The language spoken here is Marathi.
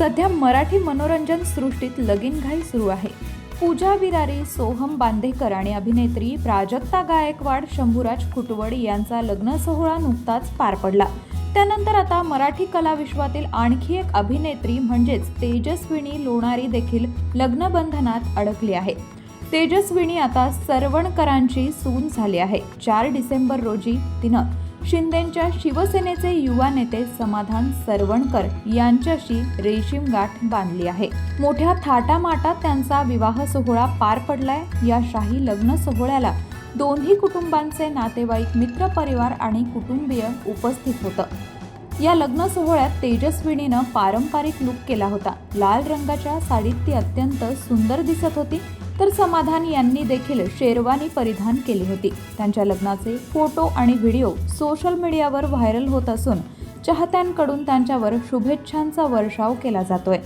सध्या मराठी मनोरंजन सृष्टीत लगीनघाई सुरू आहे. पूजा विरारी सोहम बांदेकर आणि अभिनेत्री प्राजक्ता गायकवाड शंभूराज खुटवड यांचा लग्न सोहळा नुकताच पार पडला. त्यानंतर आता मराठी कला विश्वातील आणखी एक अभिनेत्री म्हणजेच तेजस्विनी लोणारी देखील लग्नबंधनात अडकली आहे. तेजस्विनी आता सरवणकरांची सून झाली आहे. चार डिसेंबर रोजी तिनं शिंदेंच्या शिवसेनेचे युवा नेते समाधान सरवणकर यांच्याशी रेशीम गाठ बांधली आहे. मोठ्या थाटामाटात त्यांचा विवाह सोहळा पार पडलाय. या शाही लग्न सोहळ्याला दोन्ही कुटुंबांचे नातेवाईक मित्र परिवार आणि कुटुंबीय उपस्थित होतं. या लग्न सोहळ्यात तेजस्विनीनं पारंपरिक लुक केला होता. लाल रंगाच्या साडीत ती अत्यंत सुंदर दिसत होती. तर समाधान यांनी देखील शेरवानी परिधान केली होती. त्यांच्या लग्नाचे फोटो आणि व्हिडिओ सोशल मीडियावर व्हायरल होत असून चाहत्यांकडून त्यांच्यावर शुभेच्छांचा वर्षाव केला जातोय.